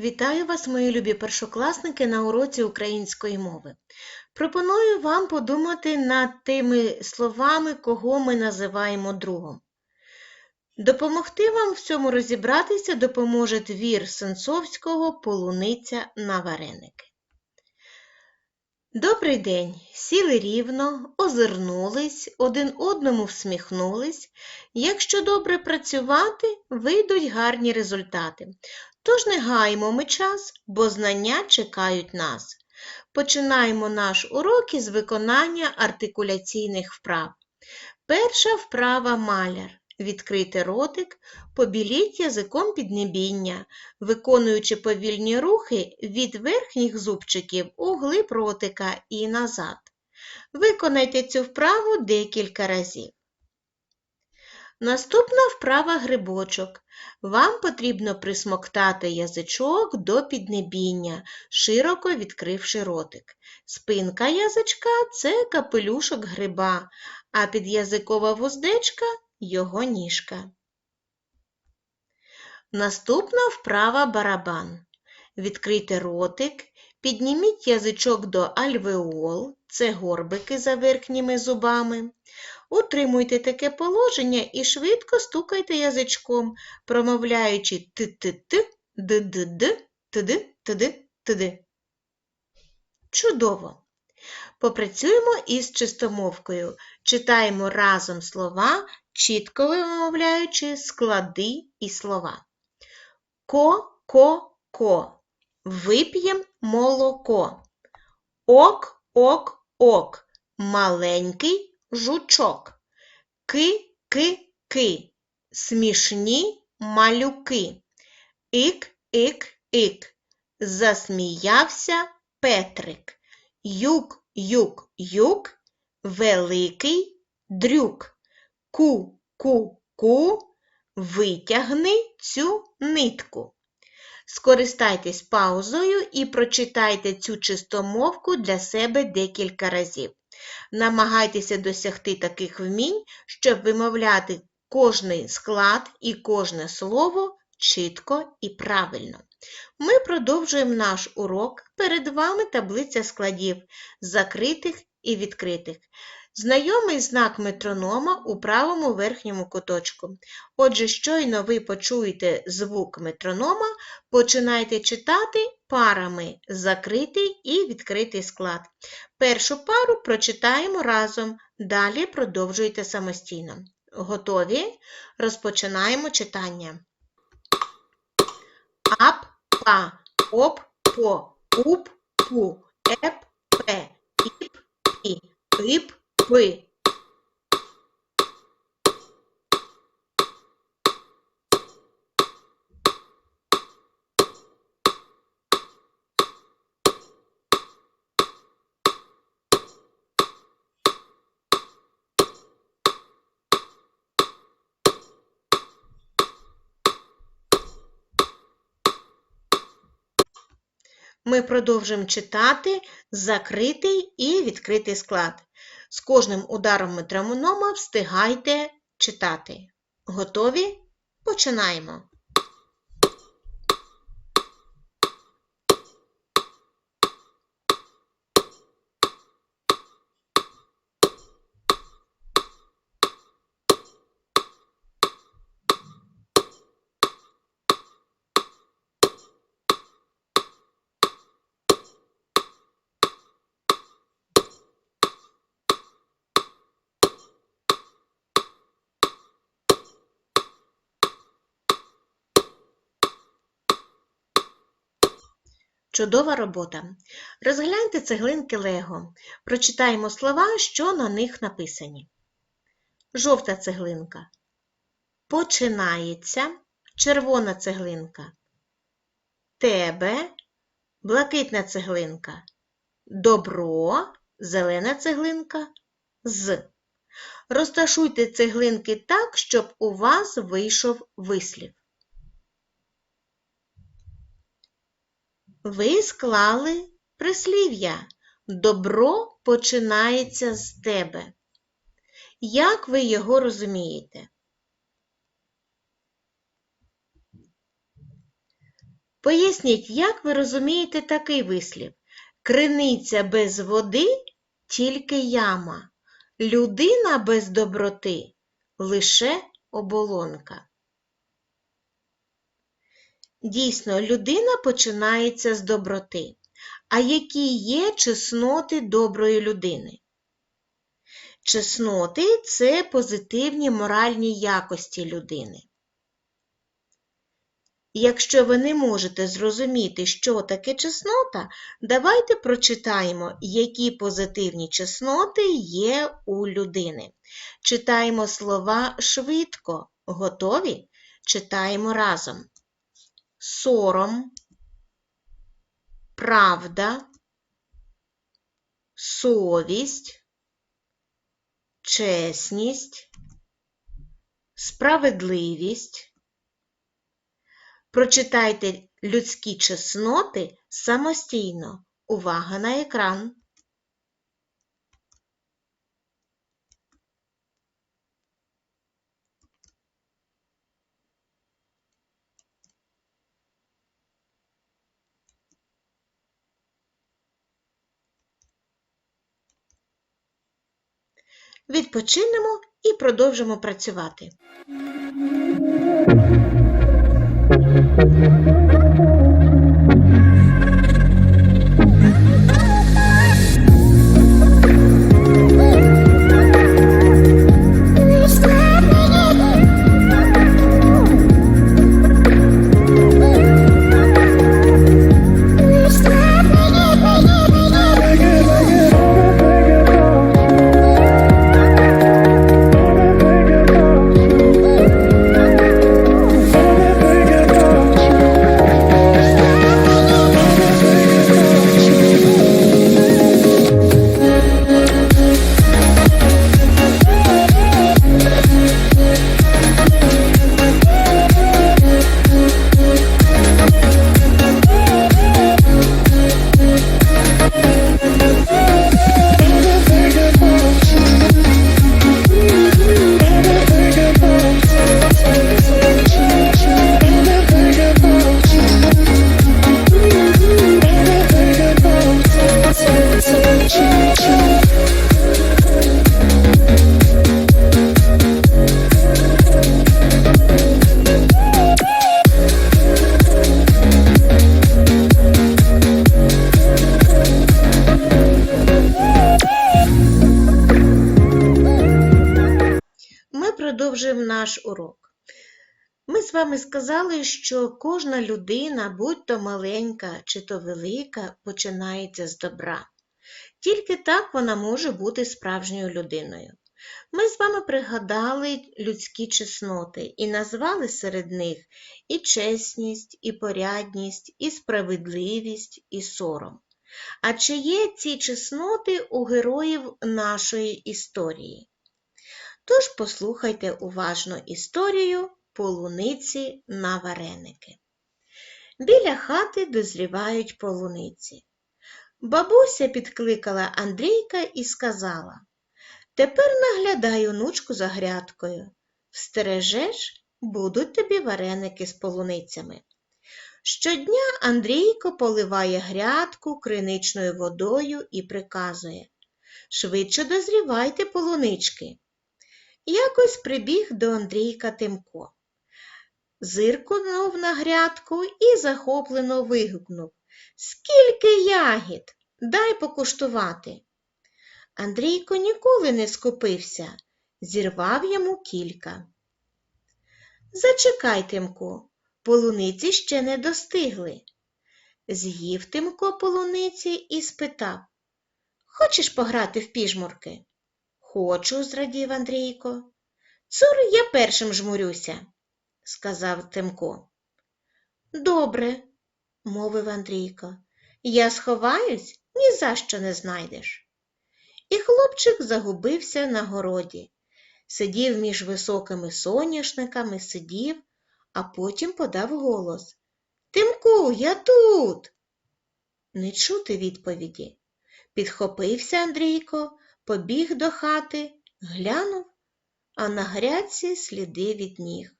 Вітаю вас, мої любі першокласники, на уроці української мови. Пропоную вам подумати над тими словами, кого ми називаємо другом. Допомогти вам в цьому розібратися допоможе твір Сенцовського Полуниця на вареники. Добрий день! Сіли рівно, озирнулись, один одному всміхнулись. Якщо добре працювати, вийдуть гарні результати. Тож не гаємо ми час, бо знання чекають нас. Починаємо наш урок із виконання артикуляційних вправ. Перша вправа маляр. Відкрити ротик, побіліть язиком піднебіння, виконуючи повільні рухи від верхніх зубчиків у глиб ротика і назад. Виконайте цю вправу декілька разів. Наступна вправа грибочок. Вам потрібно присмоктати язичок до піднебіння, широко відкривши ротик. Спинка язичка це капелюшок гриба, а підязикова вуздечка його ніжка. Наступна вправа барабан. Відкрийте ротик, підніміть язичок до альвеол, це горбики за верхніми зубами. Утримуйте таке положення і швидко стукайте язичком, промовляючи т-т-т, д-д-д, т-д, т-д. Чудово! Попрацюємо із чистомовкою. Читаємо разом слова, чітко вимовляючи склади і слова. Ко-ко-ко. Вип'єм молоко. Ок-ок-ок. Маленький жучок. Ки-ки-ки. Смішні малюки. Ік-ік-ік. Засміявся Петрик. Юк-юк-юк. Великий дрюк. Ку-ку-ку. Витягни цю нитку. Скористайтесь паузою і прочитайте цю чистомовку для себе декілька разів. Намагайтеся досягти таких вмінь, щоб вимовляти кожний склад і кожне слово чітко і правильно. Ми продовжуємо наш урок. Перед вами таблиця складів закритих і відкритих. Знайомий знак метронома у правому верхньому куточку. Отже, щойно ви почуєте звук метронома, починайте читати парами закритий і відкритий склад. Першу пару прочитаємо разом, далі продовжуйте самостійно. Готові? Розпочинаємо читання. Ап, па, оп, по, уп, пу, еп, пе, іп, пі, ип, пи. Ми продовжуємо читати закритий і відкритий склад. З кожним ударом метронома встигайте читати. Готові? Починаємо. Чудова робота. Розгляньте цеглинки Лего. Прочитаємо слова, що на них написані. Жовта цеглинка. Починається. Червона цеглинка. Тебе. Блакитна цеглинка. Добро. Зелена цеглинка. З. Розташуйте цеглинки так, щоб у вас вийшов вислів. Ви склали прислів'я. Добро починається з тебе. Як ви його розумієте? Поясніть, як ви розумієте такий вислів? Криниця без води тільки яма, людина без доброти лише оболонка. Дійсно, людина починається з доброти. А які є чесноти доброї людини? Чесноти це позитивні моральні якості людини. Якщо ви не можете зрозуміти, що таке чеснота, давайте прочитаємо, які позитивні чесноти є у людини. Читаємо слова швидко. Готові? Читаємо разом. Сором, правда, совість, чесність, справедливість. Прочитайте людські чесноти самостійно. Увага на екран. Відпочинемо і продовжимо працювати. Наш урок. Ми з вами сказали, що кожна людина, будь то маленька чи то велика, починається з добра. Тільки так вона може бути справжньою людиною. Ми з вами пригадали людські чесноти і назвали серед них і чесність, і порядність, і справедливість, і сором. А чи є ці чесноти у героїв нашої історії? Тож послухайте уважно історію полуниці на вареники. Біля хати дозрівають полуниці. Бабуся підкликала Андрійка і сказала Тепер наглядай онучку за грядкою. Встережеш, будуть тобі вареники з полуницями. Щодня Андрійко поливає грядку криничною водою і приказує Швидше дозрівайте полунички. Якось прибіг до Андрійка Тимко. Зиркнув на грядку і захоплено вигукнув Скільки ягід? Дай покуштувати. Андрійко ніколи не скупився, зірвав йому кілька. Зачекай, Тимко, полуниці ще не достигли. З'їв Тимко полуниці і спитав Хочеш пограти в піжмурки? Хочу, зрадів Андрійко. Цур я першим жмурюся, сказав Тимко. Добре, мовив Андрійко. Я сховаюсь, ні за що не знайдеш. І хлопчик загубився на городі, сидів між високими соняшниками, сидів, а потім подав голос Тимку, я тут. Не чути відповіді. Підхопився Андрійко, побіг до хати, глянув, а на грядці сліди від ніг.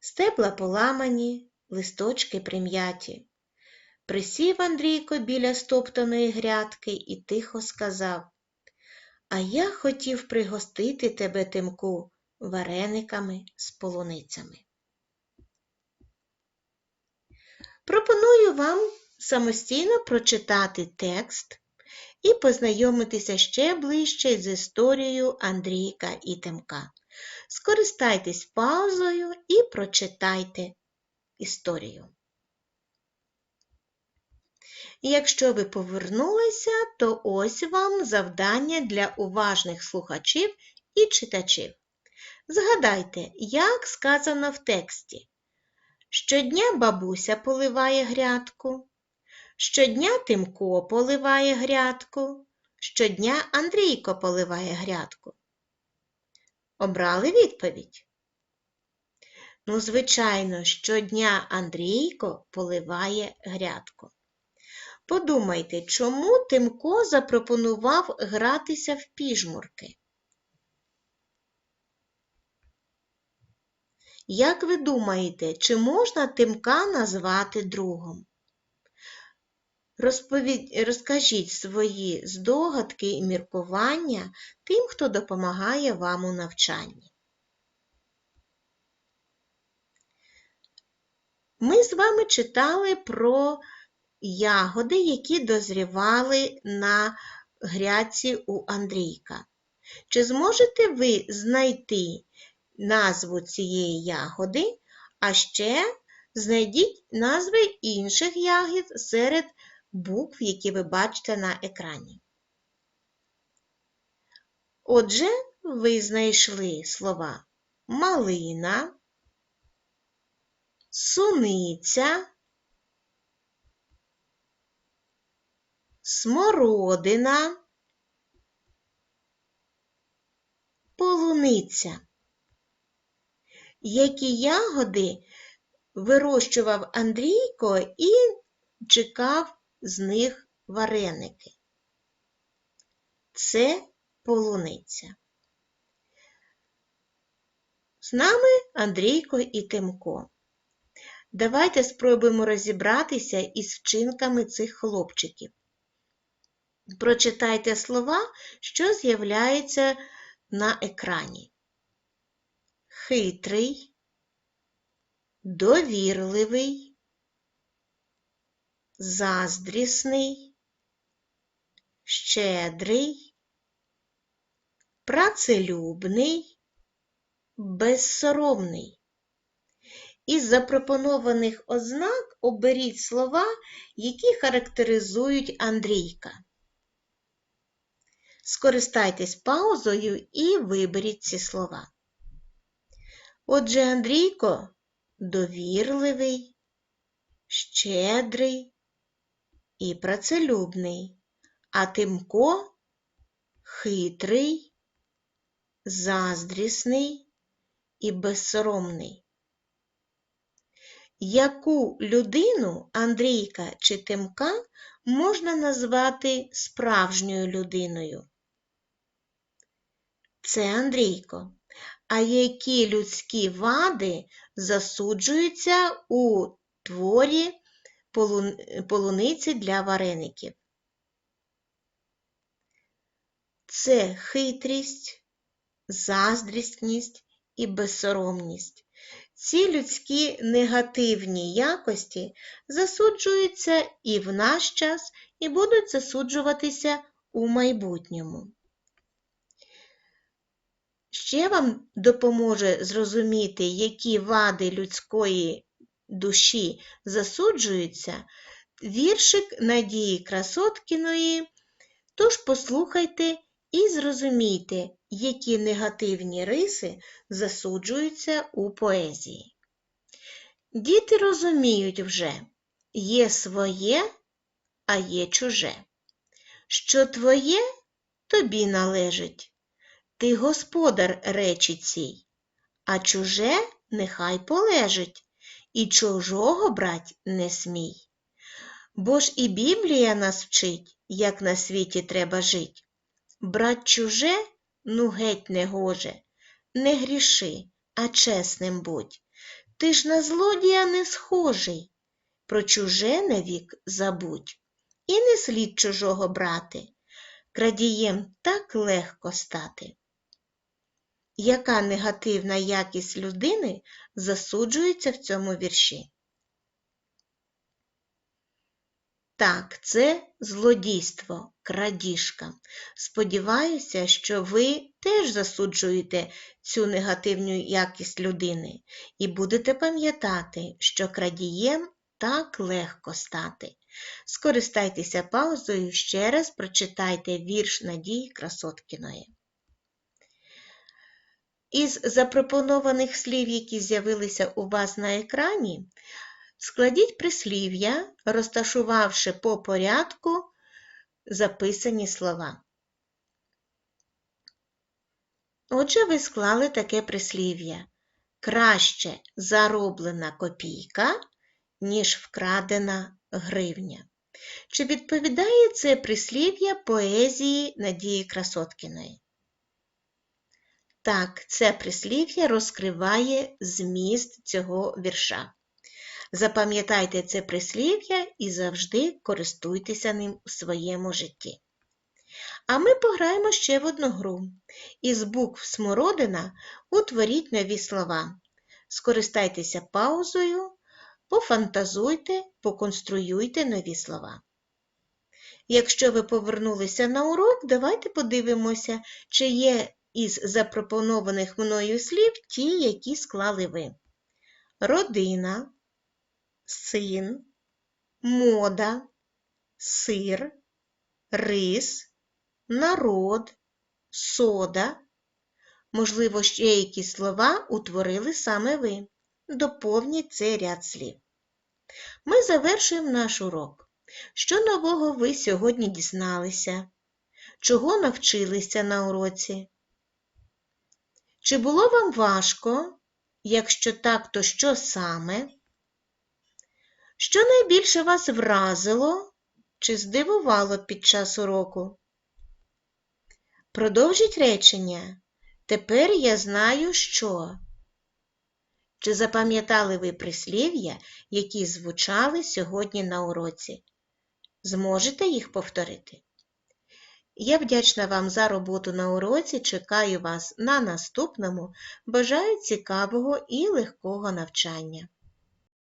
Стебла поламані, листочки прим'яті. Присів Андрійко біля стоптаної грядки і тихо сказав А я хотів пригостити тебе, Тимку, варениками з полуницями. Пропоную вам самостійно прочитати текст і познайомитися ще ближче з історією Андрійка і Тимка. Скористайтесь паузою і прочитайте історію. Якщо ви повернулися, то ось вам завдання для уважних слухачів і читачів. Згадайте, як сказано в тексті. Щодня бабуся поливає грядку, щодня Тимко поливає грядку, щодня Андрійко поливає грядку. Обрали відповідь? Ну, звичайно, щодня Андрійко поливає грядку. Подумайте, чому Тимко запропонував гратися в піжмурки? Як ви думаєте, чи можна Тимка назвати другом? Розкажіть свої здогадки і міркування тим, хто допомагає вам у навчанні. Ми з вами читали про ягоди, які дозрівали на грядці у Андрійка. Чи зможете ви знайти назву цієї ягоди, а ще знайдіть назви інших ягід серед букв, які ви бачите на екрані. Отже, ви знайшли слова малина, суниця, смородина, полуниця. Які ягоди вирощував Андрійко і чекав з них вареники. Це полуниця. З нами Андрійко і Тимко. Давайте спробуємо розібратися із вчинками цих хлопчиків. Прочитайте слова, що з'являються на екрані. Хитрий, довірливий, заздрісний, щедрий, працелюбний, безсоромний. Із запропонованих ознак оберіть слова, які характеризують Андрійка. Скористайтесь паузою і виберіть ці слова. Отже, Андрійко довірливий, щедрий і працелюбний, а Тимко хитрий, заздрісний і безсоромний. Яку людину Андрійка чи Тимка можна назвати справжньою людиною? Це Андрійко. А які людські вади засуджуються у творі полуниці для вареників? Це хитрість, заздрісність і безсоромність. Ці людські негативні якості засуджуються і в наш час, і будуть засуджуватися у майбутньому. Ще вам допоможе зрозуміти, які вади людської душі засуджуються, віршик Надії Красоткіної. Тож послухайте і зрозумійте, які негативні риси засуджуються у поезії. Діти розуміють вже, є своє, а є чуже. Що твоє тобі належить. Ти господар речі цій, а чуже нехай полежить, і чужого брать не смій. Бо ж і Біблія нас вчить, як на світі треба жить. Брать чуже, ну геть не гоже, не гріши, а чесним будь. Ти ж на злодія не схожий. Про чуже навік забудь. І не слід чужого брати. Крадієм так легко стати. Яка негативна якість людини засуджується в цьому вірші? Так, це злодійство, крадіжка. Сподіваюся, що ви теж засуджуєте цю негативну якість людини і будете пам'ятати, що крадієм так легко стати. Скористайтеся паузою, ще раз прочитайте вірш Надії Красоткіної. Із запропонованих слів, які з'явилися у вас на екрані, складіть прислів'я, розташувавши по порядку записані слова. Отже, ви склали таке прислів'я. Краще зароблена копійка, ніж вкрадена гривня. Чи відповідає це прислів'я поезії Надії Красоткіної? Так, це прислів'я розкриває зміст цього вірша. Запам'ятайте це прислів'я і завжди користуйтеся ним у своєму житті. А ми пограємо ще в одну гру. Із букв смородина утворіть нові слова. Скористайтеся паузою, пофантазуйте, поконструюйте нові слова. Якщо ви повернулися на урок, давайте подивимося, чи є із запропонованих мною слів ті, які склали ви. Родина, син, мода, сир, рис, народ, сода. Можливо, ще які слова утворили саме ви. Доповніть цей ряд слів. Ми завершуємо наш урок. Що нового ви сьогодні дізналися? Чого навчилися на уроці? Чи було вам важко? Якщо так, то що саме? Що найбільше вас вразило чи здивувало під час уроку? Продовжіть речення. Тепер я знаю, що. Чи запам'ятали ви прислів'я, які звучали сьогодні на уроці? Зможете їх повторити? Я вдячна вам за роботу на уроці, чекаю вас на наступному. Бажаю цікавого і легкого навчання.